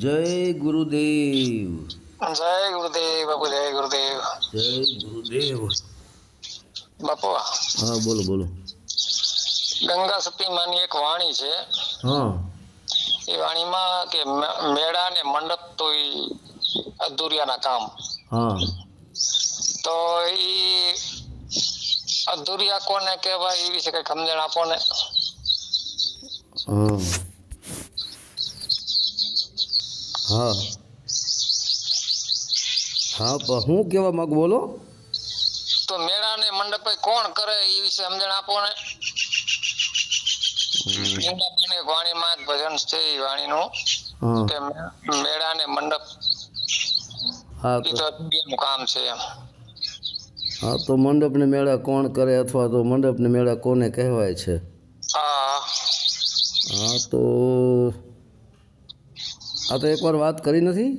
જય ગુરુદેવ. જય ગુરુદેવ બાપુ જય ગુરુદેવ. જય ગુરુદેવ. બાપુ હા બોલો બોલો. ગંગા સતીમાની એક વાણી છે. હા. એ વાણીમાં કે મેળા ને મંડપ તો અધૂરિયાના કામ. હા. તો ઈ અધુરિયા કોને કહેવાય એ વિશે કઈ સમજણ આપો ને? હા. હા. હા હું કેવા માંગ બોલો? તો મેળા ને મંડપ કોણ કરે એ વિશે સમજણ આપો ને. વાણીમાં ભજન છે એ વાણીનું. કે મેળા ને મંડપ. એ તો કામ છે એમ. હા તો મંડપને મેળા કોણ કરે અથવા તો મંડપને મેળા કોને કહેવાય છે? હા. હા તો આ તો એકવાર વાત કરી નથી?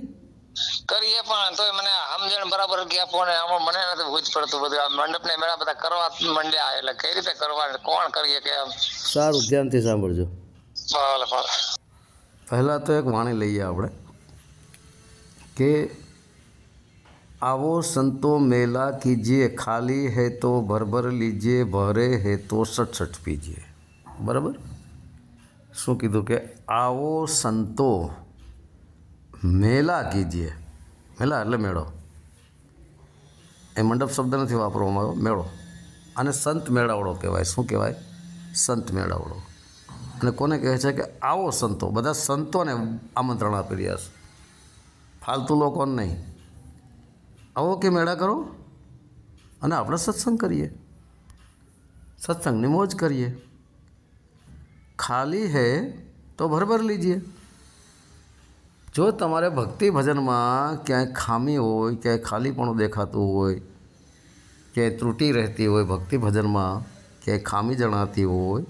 કરીએ પણ તોય મને સમજણ બરાબર કે આપો ને આમાં મને નથી ભૂજ પડતું બધું. આ મંડપ ને મેળા બધા કરવા મંડ્યા એટલે કઈ રીતે કરવા ને કોણ કરીએ કે એમ? સારું ધ્યાનથી સાંભળજો. ભલે ભલે. પહેલાં તો એક વાણી લઈએ આપણે કે આવો સંતો મેલા કીજીએ ખાલી હે તો ભર ભર લીજીએ ભરે હે તો સટ સટ પીજીએ બરાબર? શું કીધું કે આવો સંતો મેલા કીજીએ. મેલા એટલે મેળો. એ મંડપ શબ્દ નથી વાપરવામાં આવ્યો, મેળો. અને સંત મેળાવડો કહેવાય. શું કહેવાય? સંત મેળાવડો. અને કોને કહે છે કે આવો સંતો, બધા સંતોને આમંત્રણ આપી રહ્યા છે. ફાલતુ લોકોને નહીં. આવો કે મેળા કરો? અને આપણે સત્સંગ કરીએ. સત્સંગની મોજ કરીએ. ખાલી હે તો ભરભર લીજીએ. જો તમારે ભક્તિ ભજનમાં ક્યાંય ખામી હોય, ક્યાંય ખાલીપણું દેખાતું હોય, ક્યાંય ત્રુટિ રહેતી હોય ભક્તિ ભજનમાં ક્યાંય ખામી જણાતી હોય,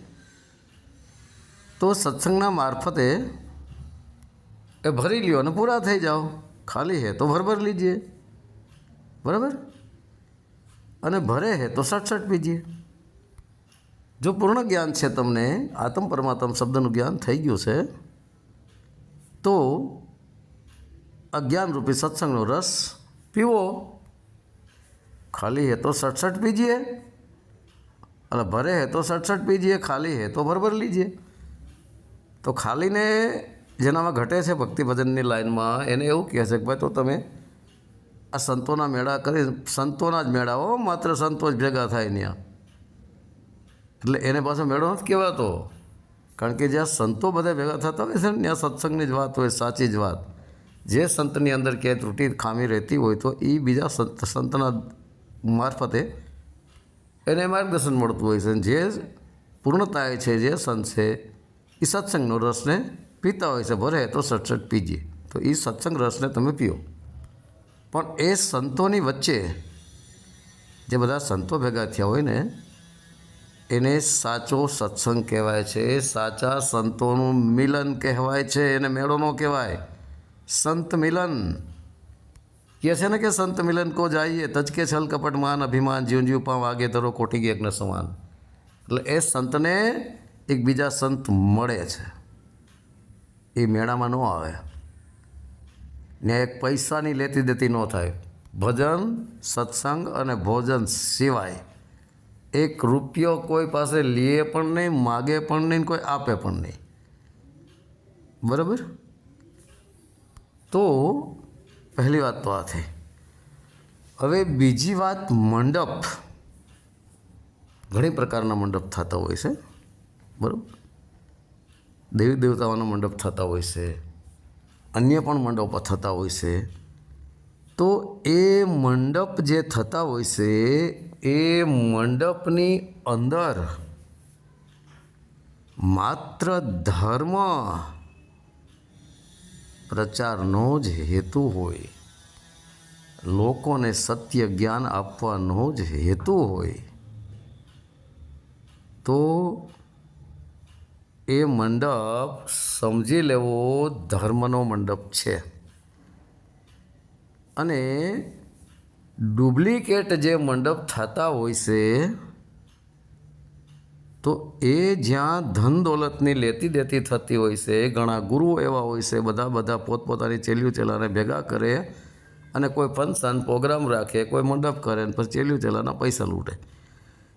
તો સત્સંગના મારફતે એ ભરી લ્યો અને પૂરા થઈ જાઓ. ખાલી હે તો ભરભર લીજીએ. બરાબર? અને ભરે હે તો સટ સટ પીજીએ. જો પૂર્ણ જ્ઞાન છે તમને, આત્મ પરમાત્મ શબ્દનું જ્ઞાન થઈ ગયું છે, તો અજ્ઞાન રૂપી સત્સંગનો રસ પીવો. ખાલી હે તો સટસટ પીજીએ. અને ભરે હે તો સટસટ પીજીએ, ખાલી હેતો ભરભર લીજીએ. તો ખાલીને જેનામાં ઘટે છે ભક્તિ ભજનની લાઈનમાં, એને એવું કહે છે કે ભાઈ તો તમે આ સંતોના મેળા કરી, સંતોના જ મેળાઓ માત્ર સંતો જ ભેગા થાય ત્યાં એટલે એને પાછો મેળો નથી કહેવાતો. કારણ કે જ્યાં સંતો બધા ભેગા થતા હોય છે ને, ત્યાં સત્સંગની જ વાત હોય, સાચી જ વાત. જે સંતની અંદર ક્યાંય ત્રુટિ ખામી રહેતી હોય તો એ બીજા સંત, સંતના મારફતે એને માર્ગદર્શન મળતું હોય છે. જે પૂર્ણતાએ છે, જે સંત છે એ સત્સંગનો રસને પીતા હોય છે. ભરે તો સટસટ પીજે. તો એ સત્સંગ રસને તમે પીઓ. પણ એ સંતોની વચ્ચે જે બધા સંતો ભેગા થયા હોય ને, એને સાચો સત્સંગ કહેવાય છે. સાચા સંતોનું મિલન કહેવાય છે. એને મેળો ન કહેવાય. સંત મિલન કહે છે ને કે સંત મિલન કો જાઈએ તજકે છલ કપટ માન અભિમાન જીવ જીવ પાવ આગે ધરો કોટી યજ્ઞ સમાન એટલે એ સંતને એકબીજા સંત મળે છે। એ મેળામાં ન આવે। ને એક પૈસાની લેતી દેતી ન થાય। ભજન, સત્સંગ અને ભોજન સિવાય એક રૂપિયો કોઈ પાસે લે પણ નહીં, માગે પણ નહીં, કોઈ આપે પણ નહીં। બરાબર? તો પહેલી વાત તો આ થઈ. હવે બીજી વાત મંડપ. ઘણી પ્રકારના મંડપ થતા હોય છે. બરાબર? દેવી દેવતાઓના મંડપ થતા હોય છે. અન્ય પણ મંડપો થતા હોય છે. તો એ મંડપ જે થતા હોય છે, એ મંડપની અંદર માત્ર ધર્મ પ્રચારનો જ હેતુ હોય. લોકોને સત્ય જ્ઞાન આપવાનો જ હેતુ હોય. તો એ મંડપ સમજી લેવો ધર્મનો મંડપ છે. અને ડુપ્લિકેટ જે મંડપ થતા હોય છે તો એ જ્યાં ધન દોલતની લેતી દેતી થતી હોય છે ઘણા ગુરુઓ એવા હોય છે, બધા બધા પોતપોતાની ચેલ્યું ચેલાને ભેગા કરે અને કોઈ ફંક્શન, પ્રોગ્રામ રાખે, કોઈ મંડપ કરે અને પછી ચેલ્યું ચેલાના પૈસા લૂંટે.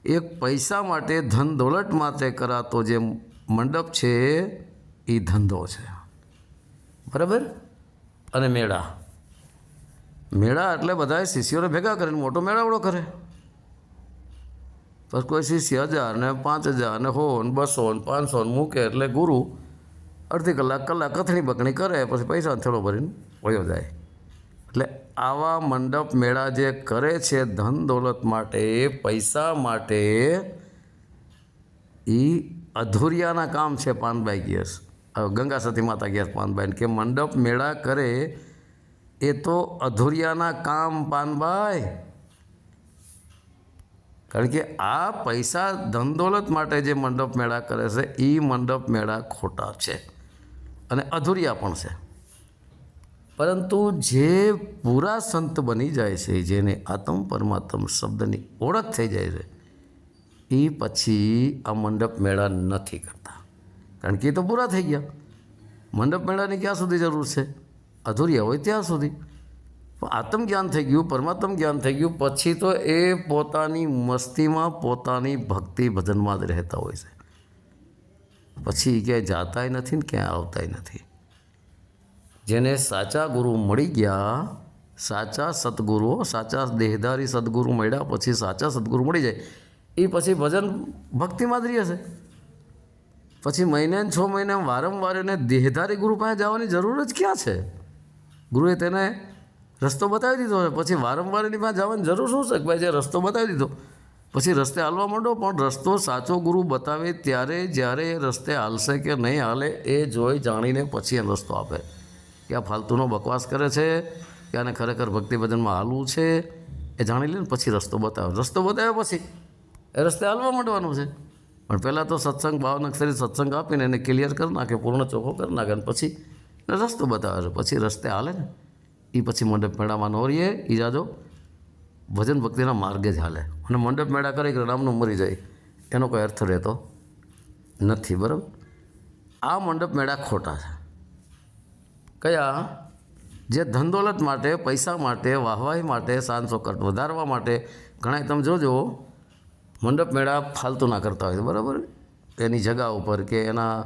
એક પૈસા માટે ધન દોલત માટે કરાતો જે મંડપ છે એ ધંધો છે. બરાબર? અને મેળા. મેળા એટલે બધા શિષ્યોને ભેગા કરીને મોટો મેળાવડો કરે. પછી કોઈ શિષ્ય હજાર ને પાંચ હજાર ને હો ને બસો ને પાંચસો ને મૂકે એટલે ગુરુ અડધી કલાક કલાક કથણી બકણી કરે પછી પૈસા થોડો ભરીને વયો જાય એટલે આવા મંડપ મેળા જે કરે છે ધન દોલત માટે, પૈસા માટે એ અધૂરિયાના કામ છે પાનબાઈ ગેસ ગંગા સતી માતા ગેસ પાનબાઈને કે મંડપ મેળા કરે, એ તો અધૂરિયાના કામ પાનબાઈ. કારણ કે આ પૈસા ધંદોલત માટે જે મંડપ મેળા કરે છે એ મંડપ મેળા ખોટા છે અને અધૂરિયા પણ છે. પરંતુ જે પૂરા સંત બની જાય છે, જેને આત્મ પરમાત્મ શબ્દની ઓળખ થઈ જાય છે એ પછી આ મંડપ મેળા નથી કરતા. કારણ કે એ તો પૂરા થઈ ગયા. મંડપ મેળાની ક્યાં સુધી જરૂર છે? અધૂરિયા હોય ત્યાં સુધી. પણ આત્મ જ્ઞાન થઈ ગયું, પરમાત્મ જ્ઞાન થઈ ગયું, પછી તો એ પોતાની મસ્તીમાં પોતાની ભક્તિ ભજનમાં જ રહેતા હોય છે. પછી ક્યાંય જાતાય નથી ને ક્યાંય આવતાય નથી. જેને સાચા ગુરુ મળી ગયા, સાચા સદગુરુઓ, સાચા દેહધારી સદગુરુ મળ્યા, પછી સાચા સદગુરુ મળી જાય એ પછી ભજન ભક્તિમાં જ રહે છે. પછી મહિને છ મહિને વારંવાર એને દેહધારી ગુરુ પાસે જવાની જરૂર જ ક્યાં છે? ગુરુએ તેને રસ્તો બતાવી દીધો છે પછી વારંવાર એની પાસે જવાની જરૂર શું છે? ભાઈ જે રસ્તો બતાવી દીધો. પછી રસ્તે હાલવા માંડો, પણ રસ્તો સાચો ગુરુ બતાવે ત્યારે જ્યારે એ રસ્તે હાલશે કે નહીં હાલે એ જોઈ જાણીને પછી એ રસ્તો આપે. કે આ ફાલતુનો બકવાસ કરે છે, કે આને ખરેખર ભક્તિ ભજનમાં હાલવું છે, એ જાણી લે ને પછી રસ્તો બતાવે. રસ્તો બતાવે પછી. એ રસ્તે હાલવા માંડવાનું છે. પણ પહેલાં તો સત્સંગ ભાવનક્ષરી સત્સંગ આપીને એને ક્લિયર કરી નાખે, પૂર્ણ ચોખ્ખો કરી નાખે અને પછી રસ્તો બતાવે છે. પછી રસ્તે હાલે ને. એ પછી મંડપ મેળામાં ન રહીએ જાજો. ભજન ભક્તિના માર્ગે જ હાલે. અને મંડપ મેળા કરે કે રામનું મરી જાય. એનો કોઈ અર્થ રહેતો નથી, બરાબર? આ મંડપ મેળા ખોટા છે. કયા? જે ધનદોલત માટે, પૈસા માટે, વાહવાહી માટે શાન ચોકટ વધારવા માટે ઘણા તમે જોજો. મંડપ મેળા ફાલતુના કરતા હોય, બરાબર? એની જગા ઉપર કે એના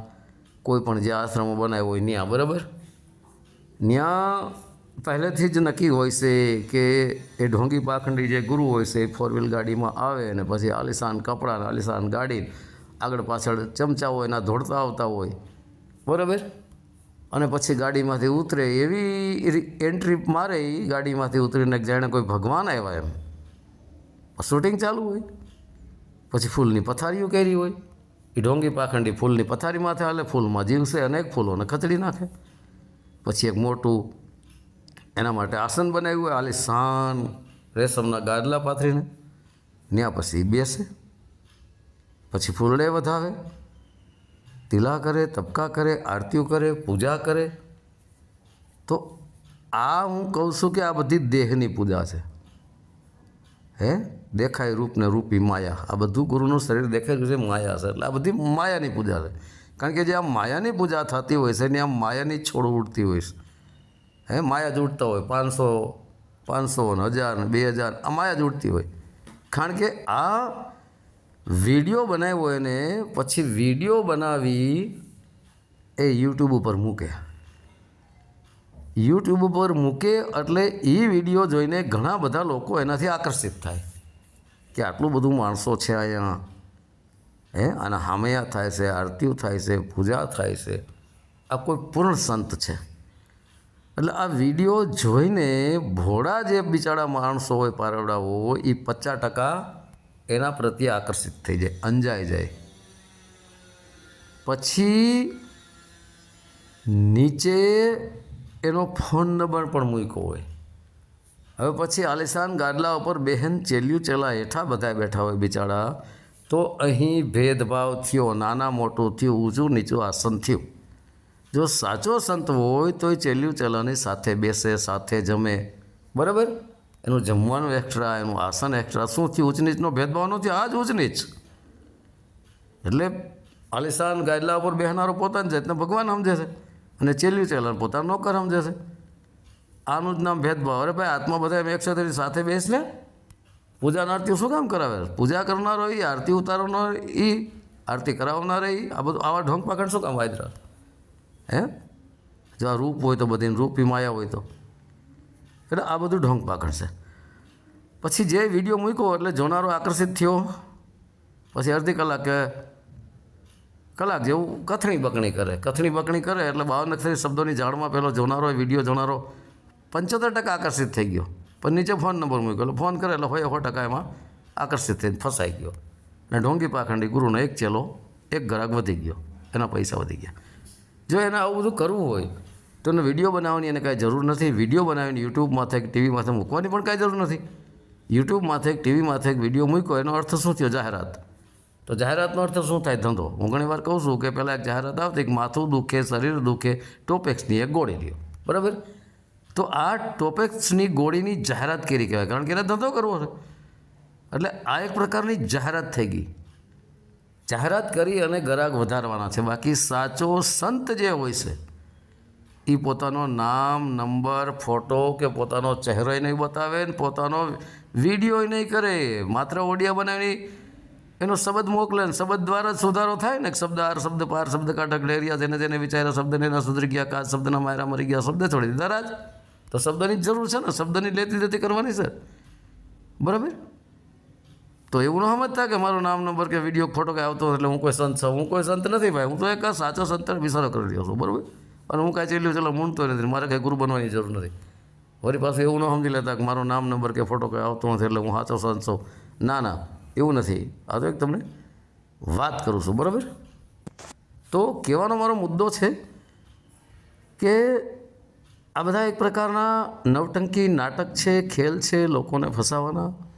કોઈ પણ જે આશ્રમો બનાવ્યો હોય ત્યાં બરાબર? ત્યાં પહેલેથી જ નક્કી હોય છે કે એ ઢોંગી પાખંડી જે ગુરુ હોય છે, એ ફોર વ્હીલ ગાડીમાં આવે અને પછી આલિશાન કપડાં આલિશાન ગાડી આગળ પાછળ ચમચા હોય એના ધોડતા આવતા હોય. બરાબર? અને પછી ગાડીમાંથી ઉતરે એવી એન્ટ્રી મારે એ ગાડીમાંથી ઉતરીને જાણે કોઈ ભગવાન આવ્યા એમ. શૂટિંગ ચાલુ હોય. પછી ફૂલની પથારીઓ કેરી હોય. એ ઢોંગી પાખંડી ફૂલની પથારીમાંથી હાલે, ફૂલમાં જીવશે અનેક ફૂલોને ખતડી નાખે. પછી એક મોટું એના માટે આસન બનાવ્યું હોય, આલી શાન રેશમના ગાદલા પાથરીને. ત્યાં પછી બેસે, પછી ફૂલડે વધાવે. તિલા કરે તબકા કરે, આરતીઓ કરે, પૂજા કરે. તો આ હું કહું છું કે આ બધી દેહની પૂજા છે. હે? દેખાય રૂપને રૂપી માયા. આ બધું ગુરુનું શરીર દેખાય છે માયા છે. એટલે આ બધી માયાની પૂજા છે. કારણ કે જે આ માયાની પૂજા થતી હોય છે ને આ માયાની છોડ ઉડતી હોય છે. હે, માયા જ ઉડતા હોય, પાંચસો પાંચસો ને હજાર ને બે હજાર, આ માયા જ ઉડતી હોય. કારણ કે આ વીડિયો બનાવ્યો એને, પછી વીડિયો બનાવી એ યુટ્યુબ ઉપર મૂકે. યુટ્યુબ ઉપર મૂકે એટલે એ વીડિયો જોઈને ઘણા બધા લોકો એનાથી આકર્ષિત થાય. કે આટલું બધું માણસો છે અહીંયા. હે, અને હામૈયા થાય છે, આરતીઓ થાય છે, પૂજા થાય છે. આ કોઈ પૂર્ણ સંત છે. એટલે આ વીડિયો જોઈને ભોળા જે બિચારા માણસો હોય, પારવડાઓ એ પચાસ ટકા એના પ્રત્યે આકર્ષિત થઈ જાય, અંજાઈ જાય. પછી નીચે એનો ફોન નંબર પણ મૂક્યો હોય. હવે પછી આલિશાન ગાદલા ઉપર બહેન ચેલ્યું ચેલા હેઠા બધા બેઠા હોય બિચારા. તો અહીં ભેદભાવ થયો, નાના મોટું થયું, ઊંચું નીચું આસન થયું. જો સાચો સંત હોય તો એ ચેલ્યું ચેલાની સાથે બેસે, સાથે જમે. બરાબર? એનું જમવાનું એક્સ્ટ્રા એનું આસન એક્સ્ટ્રા શું થયું? ઊંચ નીચનો ભેદભાવ નથી? આ જ ઊંચ નીચ. એટલે આલિશાન ગાદલા ઉપર બેહનારો પોતાની જાતને ભગવાન સમજે છે અને ચેલ્યું ચેલન પોતાનો નોકર સમજે છે. આનું જ નામ ભેદભાવ. અરે ભાઈ, આત્મા બધા એમ એક સાથે સાથે બેસ ને? પૂજાના આરતી શું કામ કરાવે? પૂજા કરનારો એ આરતી ઉતારનારો એ આરતી કરાવનાર એ આ બધું આવા ઢોંગ પાકડ શું કામ વાયદરા? હે? જો આ રૂપ હોય તો બધી રૂપી માયા હોય તો. એટલે આ બધું ઢોંગ પાકડશે પછી જે વીડિયો મૂક્યો એટલે જોનારો આકર્ષિત થયો. પછી અડધી કલાકે કલાક જેવું કથણી બકણી કરે. કથણી બકણી કરે એટલે બાવન અક્ષરી શબ્દોની જાળમાં પેલો જોનારો વીડિયો જોનારો પંચોતેર ટકા આકર્ષિત થઈ ગયો. પણ નીચે ફોન નંબર મૂક્યો એટલે ફોન કરે એટલે હોય સો ટકા એમાં આકર્ષિત થઈને ફસાઈ ગયો. અને ઢોંગી પાખંડી ગુરુનો એક ચેલો, એક ગ્રાહક વધી ગયો. એના પૈસા વધી ગયા. જો એને આવું બધું કરવું હોય, તો એને વીડિયો બનાવવાની એને કાંઈ જરૂર નથી. વીડિયો બનાવીને યુટ્યુબ માથે ટીવી માથે મૂકવાની પણ કાંઈ જરૂર નથી. યુટ્યુબ માથે ટીવી એક વીડિયો મૂક્યો, એનો અર્થ શું થયો? જાહેરાત. તો જાહેરાતનો અર્થ શું થાય? ધંધો. હું ઘણી વાર કહું છું કે પહેલાં એક જાહેરાત આવતી કે માથું દુખે, શરીર દુખે, ટોપેક્સની એક ગોળી લ્યો. બરાબર? તો આ ટોપેક્સની ગોળીની જાહેરાત કરી કહેવાય. કારણ કે એને ધંધો કરવો છે. એટલે આ એક પ્રકારની જાહેરાત થઈ ગઈ. જાહેરાત કરી અને ગ્રાહક વધારવાના છે. બાકી સાચો સંત જે હોય છે એ પોતાનો નામ, નંબર, ફોટો કે પોતાનો ચહેરો નહીં બતાવે ને પોતાનો વીડિયો નહીં કરે. માત્ર ઓડિયા બનાવીને એનો શબ્દ મોકલે ને શબ્દ દ્વારા જ સુધારો થાય ને. શબ્દ આર શબ્દ, પાર શબ્દ કાઢક ડેરિયા જેને જેને વિચાર્યા શબ્દને એના સુધરી ગયા, કાચ શબ્દના માયરા મરી ગયા, શબ્દ છોડી દીધા. રાજ, તો શબ્દની જરૂર છે ને. શબ્દની લેતી દેતી કરવાની છે. બરાબર? તો એવું ન સમજતા કે મારું નામ, નંબર કે વીડિયો ફોટો કે આવતો એટલે હું કોઈ સંત છું. હું કોઈ સંત નથી ભાઈ. હું તો એક સાચો સંત વિચારો કરી રહ્યો છું, બરાબર? અને હું કાંઈ ચેલ્યું ચલો મૂંડતો નથી. મારે કંઈ ગુરુ બનવાની જરૂર નથી. વળી પાછું એવું ન સમજી લેતા કે મારો નામ, નંબર કે ફોટો કંઈ આવતો નથી એટલે હું સાચો સંત છું. ના ના, એવું નથી. આ તો એક તમને વાત કરું છું, બરાબર? તો કહેવાનો મારો મુદ્દો છે કે આ બધા એક પ્રકારના નવટંકી નાટક છે, ખેલ છે, લોકોને ફસાવાના.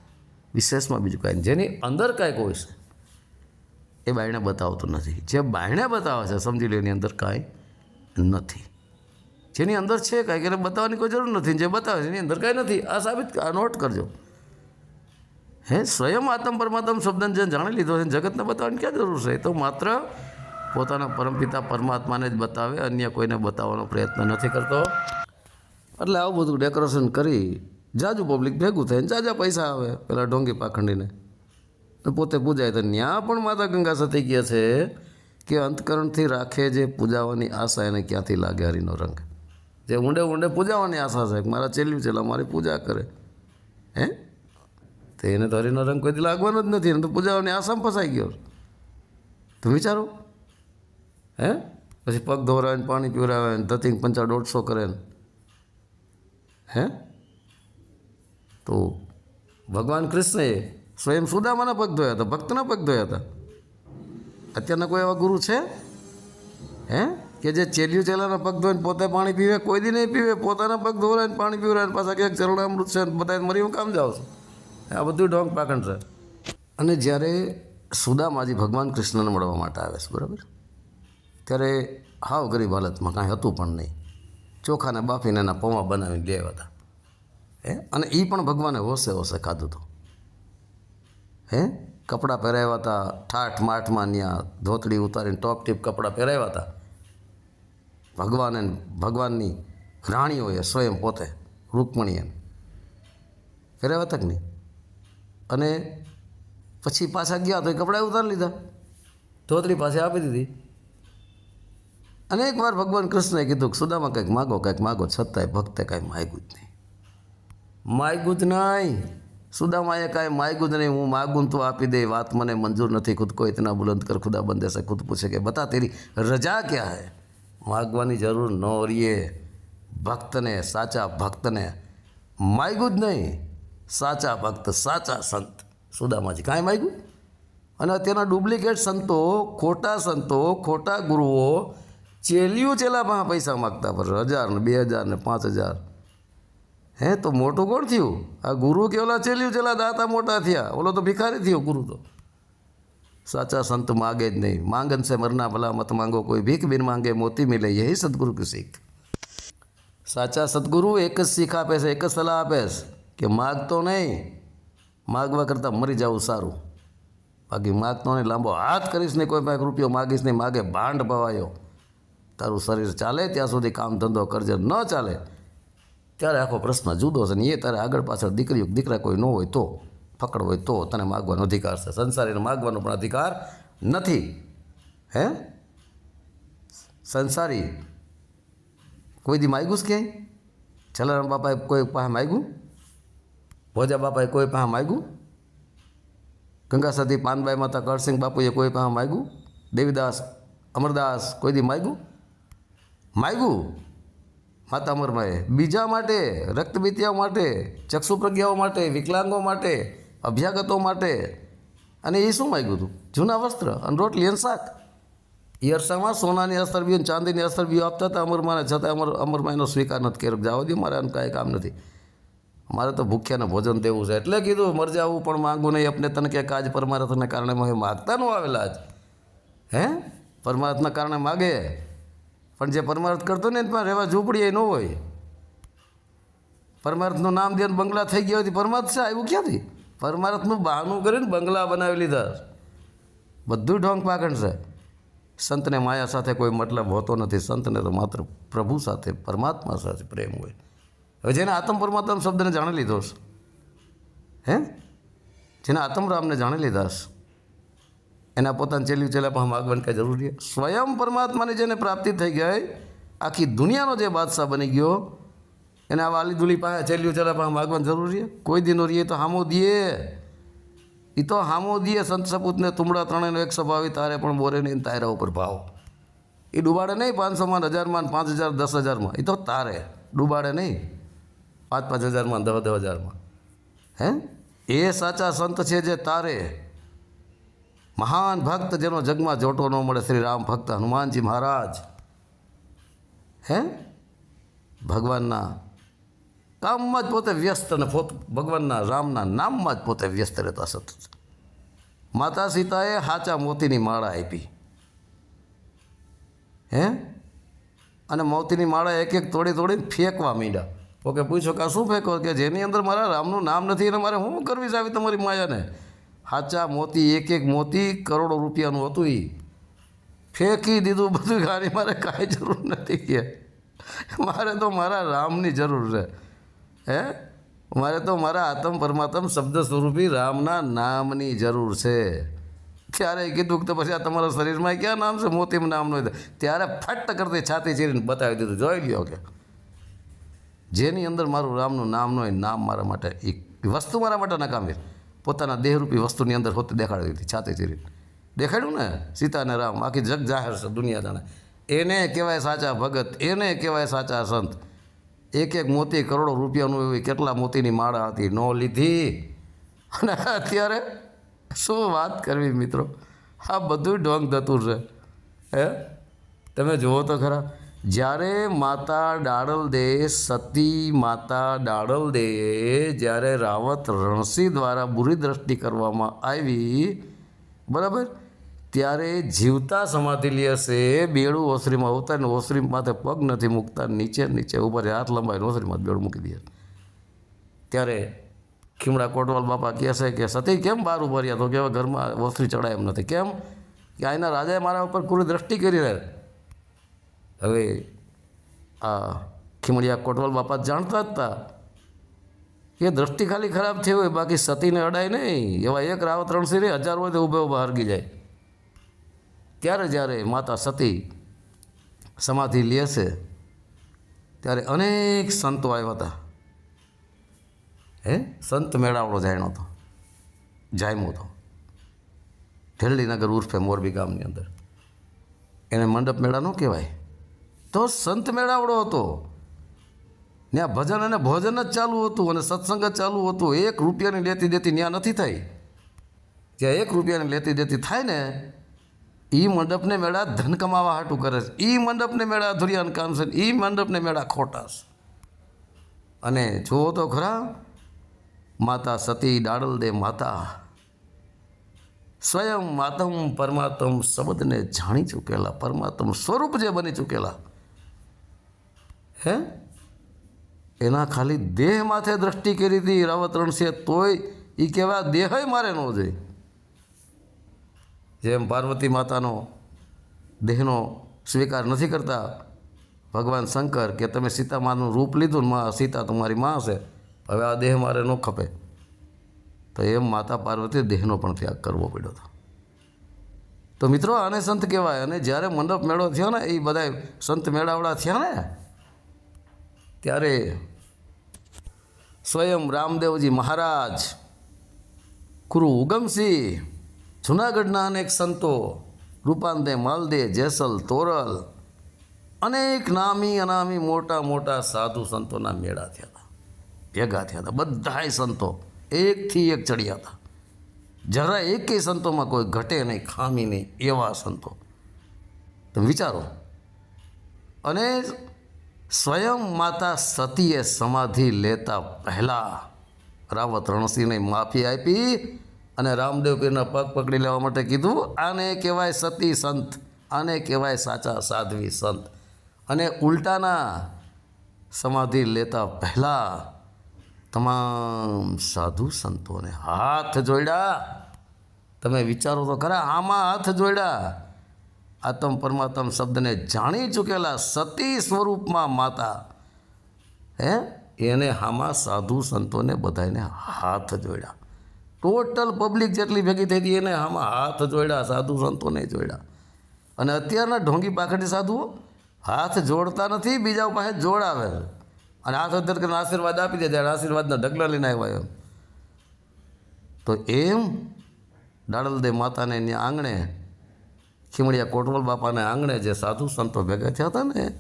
વિશેષમાં બીજું કાંઈ જેની અંદર કાંઈક હોય છે, એ બાયણે બતાવતું નથી. જે બાયણે બતાવે છે, સમજી લો એની અંદર કાંઈ નથી. જેની અંદર છે કાંઈક એને બતાવવાની કોઈ જરૂર નથી. જે બતાવે છે, એની અંદર કાંઈ નથી. આ સાબિત આ નોટ કરજો. હે, સ્વયં આત્મ પરમાત્મ શબ્દને જે જાણી લીધો છે જગતને બતાવવાની ક્યાં જરૂર છે? એ તો માત્ર પોતાના પરમપિતા પરમાત્માને જ બતાવે, અન્ય કોઈને બતાવવાનો પ્રયત્ન નથી કરતો. એટલે આવું બધું ડેકોરેશન કરી જાજુ પબ્લિક ભેગું થાય ને જાજા પૈસા આવે, પેલા ઢોંગી પાખંડીને. પોતે પૂજાય. તો ત્યાં પણ માતા ગંગા સતી ગયા છે કે અંતકરણથી રાખે જે પૂજાવાની આશા એને ક્યાંથી લાગે હરિનો રંગ. જે ઊંડે ઊંડે પૂજાવાની આશા છે મારા ચેલ્યું છેલ્લા મારી પૂજા કરે. હે? તો એને તો હરિનો રંગ કોઈથી લાગવાનો જ નથી, એને તો પૂજાવાની આશામાં ફસાઈ ગયો. તો વિચારો. હે? પછી પગ ધોરાવે પાણી પીવરાવે ધતિંગ પંચા દોઢસો કરે હે? તો ભગવાન કૃષ્ણએ સ્વયં સુદામાના પગ ધોયા હતા, ભક્તના પગ ધોયા હતા. અત્યારના કોઈ એવા ગુરુ છે? હે? કે જે ચેલ્યું ચેલાના પગ ધોઈને પોતે પાણી પીવે, કોઈ દી નહીં પીવે, પોતાના પગ ધોરાઈને પાણી પીવરાય પાછા ક્યાંક ચરણામૃત છે બધા મરી હું કામ જાઓ છો? આ બધું ઢોંગ પાકણ છે. અને જ્યારે સુદામાજી ભગવાન કૃષ્ણને મળવા માટે આવે છે, બરાબર? ત્યારે હાવ ગરીબ હાલતમાં કાંઈ હતું પણ નહીં. ચોખાને બાફીને એના પૌવા બનાવીને લેવા હતા. હે? અને એ પણ ભગવાને હોશે હોશે ખાધું હતું હે? કપડાં પહેરાવ્યા હતા ઠાઠ માઠમાં ત્યાં ધોતડી ઉતારીને ટોપ ટીપ કપડાં પહેરાવ્યા હતા ભગવાને ભગવાનની રાણીઓએ સ્વયં પોતે રૂકમણીએ પહેરાવ્યા હતા કે નહીં? અને પછી પાછા ગયા તો એ કપડાં ઉતારી લીધા. ધોતડી પાસે આપી દીધી. અનેક વાર ભગવાન કૃષ્ણએ કીધું કે સુદામાં કંઈક માગો કંઈક માગો, છતાંય ભક્તે કાંઈ માગ્યું જ નહીં. માગ્યું જ નહીં. સુદામાએ કાંઈ માગ્યું જ નહીં, હું માગું તો આપી દે વાત મને મંજૂર નથી. ખુદ કો ઇતના બુલંદ કર, ખુદા બંદે સે ખુદ પૂછે કે, બતા, તેરી રજા ક્યાં હે? માગવાની જરૂર ન રીએ. ભક્તને, સાચા ભક્તને માગ્યું જ નહીં. સાચા ભક્ત, સાચા સંત. સુદામાજી, કાંઈ માગ્યું? અને અત્યારના ડુપ્લિકેટ સંતો, ખોટા સંતો, ખોટા ગુરુઓ ચેલિયું ચેલામાં પૈસા માગતા? પર હજાર ને બે હજાર ને પાંચ હજાર. હે, તો મોટું કોણ થયું? આ ગુરુ કે ઓલા ચેલ્યું ચેલા દાતા મોટા થયા? ઓલો તો ભિખારી થયો, ગુરુ તો. સાચા સંત માગે જ નહીં. માંગન સે મરના ભલા મત માંગો કોઈ. ભીખ બિન માંગે, મોતી મિલે. યહી સદગુરુ કે શીખ? સાચા સદગુરુ એક જ શીખ આપે છે, એક જ સલાહ આપે છે કે માગતો નહીં. માગવા કરતાં મરી જવું સારું. બાકી માગતો નહીં, લાંબો હાથ કરીશ ને કોઈ પાંચ રૂપિયો માગીશ નહીં, માગે ભાંડ ભવાયો. તારું શરીર ચાલે, ત્યાં સુધી કામ ધંધો કરજે, ન ચાલે. ત્યારે આખો પ્રશ્ન જુદો છે ને એ તારે આગળ પાછળ દીકરીઓ દીકરા કોઈ ન હોય તો ફકડ હોય તો તને માગવાનો અધિકાર છે. સંસારીને માગવાનો પણ અધિકાર નથી. હે? સંસારી કોઈ દી માગ્યું છે ક્યાંય? છલારામ બાપાએ કોઈ પાસે માગ્યું? ભોજા બાપાએ કોઈ પાસે માગ્યું? ગંગા સતી પાનબાઈ માતા કરસિંહ બાપુએ કોઈ પાસે માગ્યું? દેવીદાસ, અમરદાસ કોઈ દી માગ્યું? માગ્યું? માતા અમરમાએ બીજા માટે રક્તબીતિયાઓ માટે ચક્ષુ પ્રજ્ઞાઓ માટે, વિકલાંગો માટે, અભ્યાગતો માટે. અને એ શું માગ્યું હતું? જૂના વસ્ત્ર અને રોટલી અને શાક. એ અરસામાં સોનાની અસ્તરબીઓ અને ચાંદીની અસ્તરબીઓ આપતા હતા અમરમાને છતાં અમર અમરમાનો સ્વીકાર નથી કર્યો. જાઓ દે મારે આનું કાંઈ કામ નથી. મારે તો ભૂખ્યાને ભોજન દેવું છે. એટલે કીધું મરજાવું પણ માંગવું નહીં. અપને તને કે કાજ પરમાર્થને કારણે મેં માગતા ન આવેલા જ. હે? પરમાર્થના કારણે માગે. પણ જે પરમાર્થ કરતો ને એમાં રહેવા ઝૂંપડી એ ન હોય. પરમાર્થનું નામ દે બંગલા થઈ ગયા હોય પરમાર્થ છે, આવ્યું ક્યાંથી? પરમાર્થનું બહાનું કરીને બંગલા બનાવી લીધા. બધું ઢોંગ પાકણ છે. સંતને માયા સાથે કોઈ મતલબ હોતો નથી. સંતને તો માત્ર પ્રભુ સાથે, પરમાત્મા સાથે પ્રેમ હોય. હવે જેને આત્મ પરમાત્મા શબ્દને જાણી લીધો છે હે? જેને આત્મરામને જાણી લીધા છે એના પોતાના ચેલ્યું ચેલા પણ માગવાની કાંઈ જરૂર છે. સ્વયં પરમાત્માની જેને પ્રાપ્તિ થઈ ગઈ, આખી દુનિયાનો જે બાદશાહ બની ગયો, એને આ વાલી દુલી પાસે ચેલ્યું ચેલા પાસે માગવાની જરૂર છે. કોઈ દિનો રહીએ તો હામો દીએ. એ તો હામો દીએ સંત સપૂતને તુમડા ત્રણેયનો એક સ્વભાવી તારે પણ બોરે નહીં તાયરા ઉપર ભાવ. એ ડૂબાડે નહીં પાંચસોમાં હજારમાં પાંચ હજાર, દસ હજારમાં. એ તો તારે. ડૂબાડે નહીં. પાંચ પાંચ હજારમાં દસ દસ હજારમાં. હે? એ સાચા સંત છે જે તારે. મહાન ભક્ત જેનો જગમાં જોટો ન મળે, શ્રી રામ ભક્ત હનુમાનજી મહારાજ. હે? ભગવાનના કામમાં જ પોતે વ્યસ્ત અને પોત, ભગવાનના રામના નામમાં જ પોતે વ્યસ્ત રહેતા સતત માતા સીતાએ હાચા મોતીની માળા આપી. હે? અને મોતીની માળા એક એક તોડી તોડીને ફેંકવા માંડ્યા. ઓકે, પૂછો કે શું ફેંકો? કે જેની અંદર મારા રામનું નામ નથી અને મારે શું કરવી છે આવી તમારી માયાને? હાચા મોતી એક એક મોતી કરોડો રૂપિયાનું હતું એ ફેંકી દીધું બધું ગાડી, મારે કાંઈ જરૂર નથી કે. મારે તો મારા રામની જરૂર છે. હે? મારે તો મારા આત્મ પરમાત્મ શબ્દ સ્વરૂપી રામના નામની જરૂર છે. ત્યારે કીધું કે પછી આ તમારા શરીરમાં ક્યાં નામ છે? મોતીમ નામનું હોય. ત્યારે ફટ કરતી છાતી ચીરીને બતાવી દીધું. જોઈ લ્યો કે. જેની અંદર મારું રામનું નામ ન હોય, નામ મારા માટે એક વસ્તુ મારા માટે નકામી. પોતાના દેહરૂપી વસ્તુની અંદર હોતે દેખાડી દીધી, છાતી ચીરીને દેખાડ્યું ને? સીતા અને રામ, આખી જગ જાહેર છે દુનિયા જાણે. એને કહેવાય સાચા ભગત, એને કહેવાય સાચા સંત. એક એક મોતી કરોડો રૂપિયાનું એવી કેટલા મોતીની માળા હતી, ન લીધી. અને અત્યારે શું વાત કરવી મિત્રો? આ બધું ઢોંગ થતું છે. હે? તમે જુઓ તો ખરા. જ્યારે માતા ડાળલ દે સતી માતા ડાળલ દે જ્યારે રાવત રણસી દ્વારા બુરી દ્રષ્ટિ કરવામાં આવી, બરાબર? ત્યારે જીવતા સમાધિ લે છે, બેડું ઓસરીમાં ને ઓસરી માથે પગ નથી મૂકતા, નીચે નીચે, ઉપર હાથ લંબાઈને ઓસરીમાં બેડું મૂકી દે. ત્યારે ખીમડા કોટવાલ બાપા કહે છે કે, સતી, કેમ બહાર ઊભા રહ્યા? તો કે ઘરમાં ઓસરી ચડાય એમ નથી. કેમ? કે આના રાજાએ મારા ઉપર પૂરી દ્રષ્ટિ કરી રહે હવે આ ખીમડિયા કોટવાલ બાપા જાણતા હતા કે દ્રષ્ટિ ખાલી ખરાબ થઈ હોય, બાકી સતીને અડાય નહીં. એવા એક રાવત રણસિંહ હજાર વર્ષે ઊભે ઊભા હરગી જાય. ત્યારે જ્યારે માતા સતી સમાધિ લે છે, ત્યારે અનેક સંતો આવ્યા હતા. હે? સંત મેળાવડો જાણ્યો હતો. જામ્યો હતો. ઢેલડીનગર ઉર્ફે મોરબી ગામની અંદર. એને મંડપ મેળા ન કહેવાય. તો સંત મેળાવડો હતો. ત્યાં ભજન અને ભોજન જ ચાલુ હતું અને સત્સંગ જ ચાલુ હતું. એક રૂપિયાની લેતી દેતી ત્યાં નથી થઈ. જ્યાં એક રૂપિયાની લેતી દેતી થાય ને એ મંડપને મેળા ધન કમાવા હાટું કરે છે. એ મંડપને મેળા ધુરિયાન કામ છે એ મંડપને મેળા ખોટા છે. અને જુઓ તો ખરા, માતા સતી ડાડલ દે માતા. સ્વયં માતમ પરમાત્મ શબ્દને જાણી ચૂકેલા, પરમાત્મ સ્વરૂપ જે બની ચૂકેલા. હે? એના ખાલી દેહ માથે દ્રષ્ટિ કરી હતી રાવત રણસિંહે તોય એ કહેવા દેહય મારે ન જાય. જેમ પાર્વતી માતાનો દેહનો સ્વીકાર નથી કરતા, ભગવાન શંકર કે તમે સીતા માનું રૂપ લીધું માં, સીતા તમારી માં હશે. હવે આ દેહ મારે ન ખપે. તો એમ માતા પાર્વતી દેહનો પણ ત્યાગ કરવો પડ્યો હતો. તો મિત્રો આને સંત કહેવાય. અને જ્યારે મંડપ મેળો થયો ને, એ બધા સંત મેળાવડા થયા ને ત્યારે સ્વયં રામદેવજી મહારાજ, ગુરુ ઉગમસિંહ, જૂનાગઢના અનેક સંતો રૂપાંતે માલદે, જેસલ, તોરલ, અનેક નામી અનામી મોટા મોટા સાધુ સંતોના મેળા થયા હતા, ભેગા થયા હતા, બધાય સંતો એકથી એક ચડ્યા હતા. જરા એકેય સંતોમાં કોઈ ઘટે નહીં, ખામી નહીં, એવા સંતો. તમે વિચારો, અને સ્વયં માતા સતીએ સમાધિ લેતા પહેલાં રાવત રણસિંહને માફી આપી અને રામદેવ પીરના પગ પકડી લેવા માટે કીધું, આને કહેવાય સતી સંત, આને કહેવાય સાચા સાધ્વી સંત. અને ઉલટાના સમાધિ લેતા પહેલાં તમામ સાધુ સંતોને હાથ જોડ્યા. તમે વિચારો તો ખરા, આમાં હાથ જોડ્યા. આત્મ પરમાત્મ શબ્દને જાણી ચૂકેલા સતી સ્વરૂપમાં માતા, હે? એને હામાં સાધુ સંતોને બધાને હાથ જોડ્યા. ટોટલ પબ્લિક જેટલી ભેગી થઈ હતી, એને આમાં હાથ જોડ્યા, સાધુ સંતોને જોડ્યા. અને અત્યારના ઢોંગી પાખડી સાધુઓ હાથ જોડતા નથી, બીજા પાસે જોડાવે. અને હાથ અધર કરીને આશીર્વાદ આપી દે, ત્યારે આશીર્વાદના ઢગલા લઈને આવ્યા એમ. તો એમ દાડલદે માતાને ત્યાં આંગણે ખીમડિયા કોટવલ બાપાને આંગણે જે સાધુ સંતો ભેગા થયા હતા ને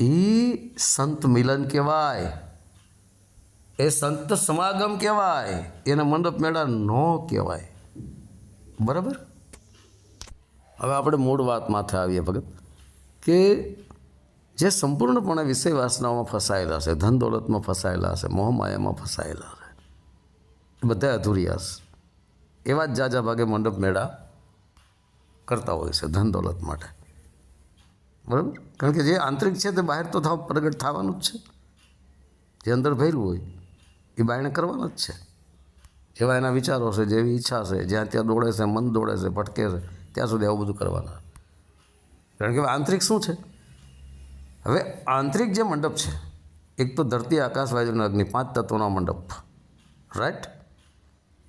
એ સંત મિલન કહેવાય, એ સંત સમાગમ કહેવાય, એને મંડપ મેળા ન કહેવાય. બરાબર? હવે આપણે મૂળ વાત માથે આવીએ ભગત, કે જે સંપૂર્ણપણે વિષય વાસનાઓમાં ફસાયેલા છે, ધન દોલતમાં ફસાયેલા છે, મોહમાયામાં ફસાયેલા છે બધા બધા અધૂરિયાસ એવા જ જાજા ભાગે મંડપ મેળા કરતા હોય છે ધન દોલત માટે. બરાબર? કારણ કે જે આંતરિક છે તે બહાર તો થાવ પ્રગટ થવાનું જ છે. જે અંદર ભર્યું હોય, એ બાયણે કરવાનું જ છે. જેવા એના વિચારો છે, જેવી ઈચ્છા છે, જ્યાં ત્યાં દોડે છે, મન દોડે છે, ભટકે છે, ત્યાં સુધી આવું બધું કરવાના. કારણ કે આંતરિક શું છે? હવે આંતરિક જે મંડપ છે, એક તો ધરતી આકાશ વાયુ અગ્નિ, પાંચ તત્વોના મંડપ. રાઈટ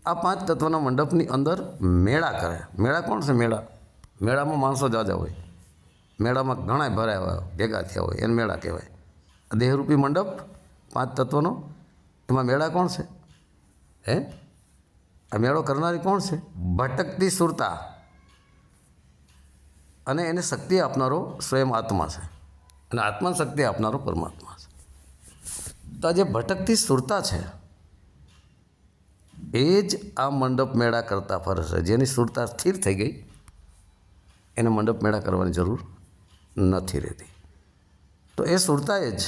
આ પાંચ તત્વના મંડપની અંદર મેળા કરે મેળા કોણ છે? મેળા. મેળામાં માણસો જાજા હોય. મેળામાં ઘણા ભરાયા હોય, ભેગા થયા હોય, એને મેળા કહેવાય. દેહરૂપી મંડપ, પાંચ તત્વનો, એમાં મેળા કોણ છે? હે? આ મેળો કરનારી કોણ છે? ભટકતી સુરતા. અને એને શક્તિ આપનારો સ્વયં આત્મા છે. અને આત્મા શક્તિ આપનારો પરમાત્મા છે. તો આ જે ભટકતી સુરતા છે, એ જ આ મંડપ મેળા કરતા ફરે છે, જેની સુરતા સ્થિર થઈ ગઈ. એને મંડપ મેળા કરવાની જરૂર નથી રહેતી. તો એ સુરતાએ જ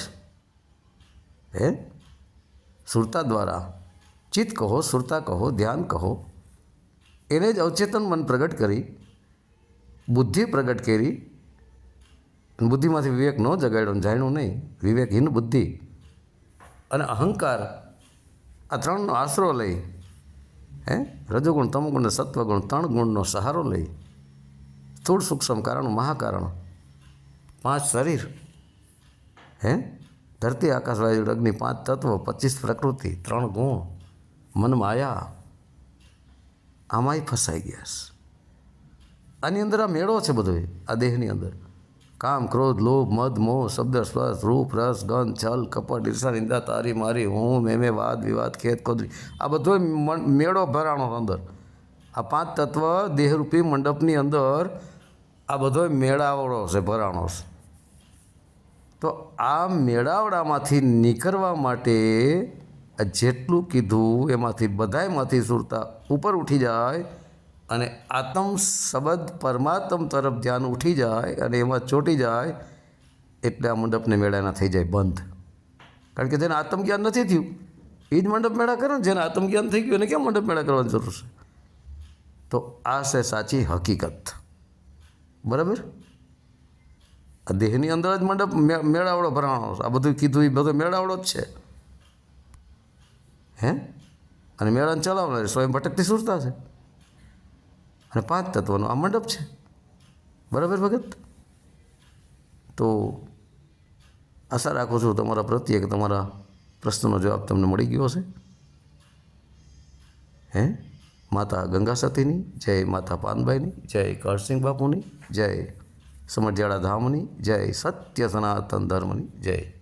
હે? સુરતા દ્વારા ચિત્ત કહો, સુરતા કહો, ધ્યાન કહો, એને જ અવચેતન મન પ્રગટ કરી, બુદ્ધિ પ્રગટ કરી બુદ્ધિમાંથી વિવેક ન જગાડ્યો જાણ્યું નહીં, વિવેકહીન બુદ્ધિ, અને અહંકાર, આ ત્રણનો આશરો લઈ, હે? રજોગુણ, તમગુણ અને સત્વગુણ ત્રણ ગુણનો સહારો લઈ સ્થૂળ સૂક્ષ્મ કારણ, મહાકારણ. પાંચ શરીર. હે? ધરતી, આકાશ, વાયુ, અગ્નિ, પાંચ તત્વ, પચીસ પ્રકૃતિ, ત્રણ ગુણ. મન માયા. આમાંય ફસાઈ ગયા આની અંદર આ મેળો છે બધો આ દેહની અંદર. કામ, ક્રોધ, લોભ, મદ, મોહ, શબ્દ, સ્પર્શ, રૂપ, રસ, ગંધ, છલ, કપટ, ઈર્ષા, નિંદા, તારી, મારી, હું મેમે વાદ, વિવાદ ખેત ખોદરી આ બધો મેળો ભરાણો અંદર. આ પાંચ તત્વ દેહરૂપી મંડપની અંદર આ બધો મેળાવડો છે, ભરાણો છે. તો આ મેળાવડામાંથી નીકળવા માટે જેટલું કીધું એમાંથી બધાયમાંથી સુરતા ઉપર ઉઠી જાય અને આત્મ શબ્દ પરમાત્મ તરફ ધ્યાન ઉઠી જાય અને એમાં ચોંટી જાય એટલે આ મંડપને મેળાના થઈ જાય બંધ. કારણ કે જેને આત્મજ્ઞાન નથી થયું એ જ મંડપ મેળા કરે ને, જેને આત્મજ્ઞાન થઈ ગયું એને કેમ મંડપ મેળા કરવાની જરૂર છે? તો આ છે સાચી હકીકત. બરાબર? આ દેહની અંદર જ મંડપ મેળાવડો ભરાણો આ બધું કીધું એ બધો મેળાવડો જ છે. હે? અને મેળાને ચલાવનાર સ્વયં ભટકતી સુરતા છે. અને પાંચ તત્વનો આ મંડપ છે. બરાબર ભગત? તો આશા રાખું છું તમારા પ્રત્યે કે તમારા પ્રશ્નનો જવાબ તમને મળી ગયો હશે. હે? માતા ગંગાસતીની જય માતા પાનબાઈની, જય કરસિંહ બાપુની, જય સમઢિયાળા ધામની, જય સત્ય સનાતન ધર્મની, જય